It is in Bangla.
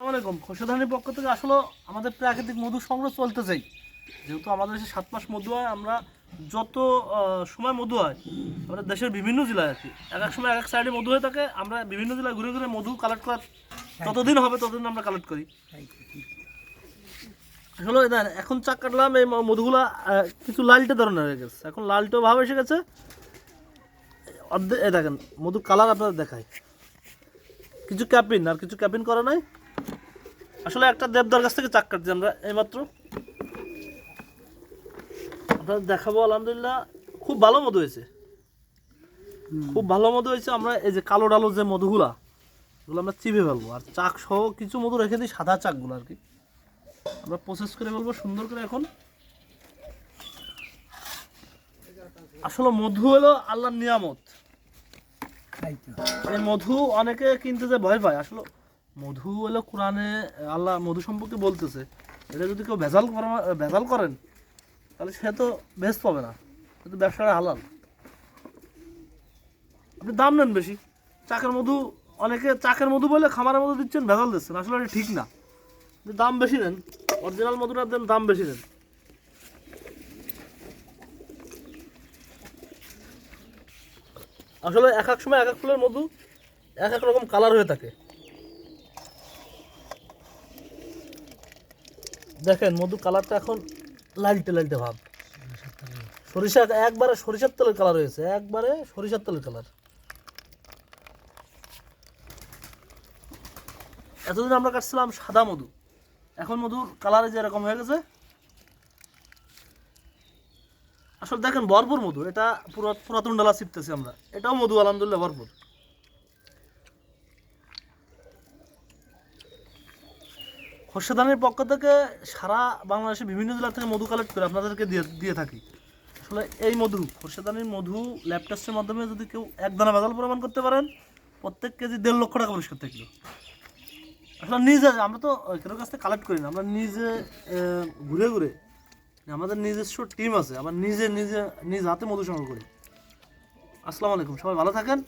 আসসালামাইকুম খোসাধানির পক্ষ থেকে আসলে আমাদের প্রাকৃতিক মধু সংগ্রহ চলতে চাই যেহেতু আমাদের দেশে সাত মাস মধু হয় আমরা যত সময় মধু হয় আমাদের দেশের বিভিন্ন জেলায় কি এক এক সময় এক এক সাইডে মধু হয়ে থাকে আমরা বিভিন্ন জেলায় ঘুরে ঘুরে মধু কালেক্ট করার ততদিন হবে ততদিন আমরা কালেক্ট করি। আসলে দেখেন, এখন চাক কাটলাম এই মধুগুলা কিছু লালটে ধরনের হয়ে গেছে। এখন লালটে ভাব এসে গেছে। দেখেন মধুর কালার আপনাদের দেখায় কিছু ক্যাপিন আর কিছু ক্যাপিন করা নাই। আসলে একটা দেবদার কাছ থেকে চাক কাটছি আমরা এইমাত্র। আপনাদের দেখাবো আলহামদুলিল্লাহ খুব ভালো মধু হয়েছে। খুব ভালো মধু হয়েছে আমরা এই যে কালো ডালো যে মধুগুলা এগুলো আমরা চিপে ফেলব। আর চাক সহ কিছু মধু রেখে দিই সাদা চাকগুলো আর কি। আমরা প্রসেস করে ফেলব সুন্দর করে এখন। আসলে মধু হলো আল্লাহর নিয়ামত। এই মধু অনেকে কিনতে যে ভয় পায় আসলে মধু হলো কোরআনে, আল্লাহ মধু সম্পর্কে বলতেছে। এটা যদি কেউ ভেজাল করা- ভেজাল করেন, তাহলে সে তো বেস্ট পাবে না। সে তো ব্যবসাটা হালাল। আপনি দাম নেন বেশি। চাকের মধু, অনেকে চাকের মধু বলে খামারের মধু দিচ্ছেন, ভেজাল দিচ্ছেন। আসলে এটা ঠিক না। দাম বেশি নেন অরিজিনাল মধুটা দেন দাম বেশি নেন। আসলে এক এক সময় এক এক ফুলের মধু এক এক রকম কালার হয়ে থাকে। দেখেন, মধু কালারটা এখন লালটে লালটে ভাব। সরিষা একবারে সরিষার তেলের কালার হয়েছে, একবারে সরিষার তেলের কালার। এতদিন আমরা কাটছিলাম সাদা মধু, এখন মধুর কালারে যে এরকম হয়ে গেছে। আসলে দেখেন, ভরপুর মধু, এটা পুরো পুরাতন ডালা চিপতেছি আমরা, এটাও মধু, আলহামদুলিল্লাহ, ভরপুর। খর্ষাদানের পক্ষ থেকে সারা বাংলাদেশে বিভিন্ন জেলা থেকে মধু কালেক্ট করে আপনাদেরকে দিয়ে দিয়ে থাকি। আসলে এই মধু খর্ষাদানির মধু ল্যাব টেস্টের মাধ্যমে যদি কেউ এক দানা প্রমাণ করতে পারেন, প্রত্যেক কেজি দেড় লক্ষ টাকা পরিষ্কার থাকল আসলে নিজে, আমরা তো কেউ কাছ থেকে কালেক্ট করি না, আমরা নিজে ঘুরে ঘুরে, আমাদের নিজস্ব টিম আছে আবার নিজে নিজে, নিজ হাতে মধু সংগ্রহ করি। আসসালামু আলাইকুম, সবাই ভালো থাকেন।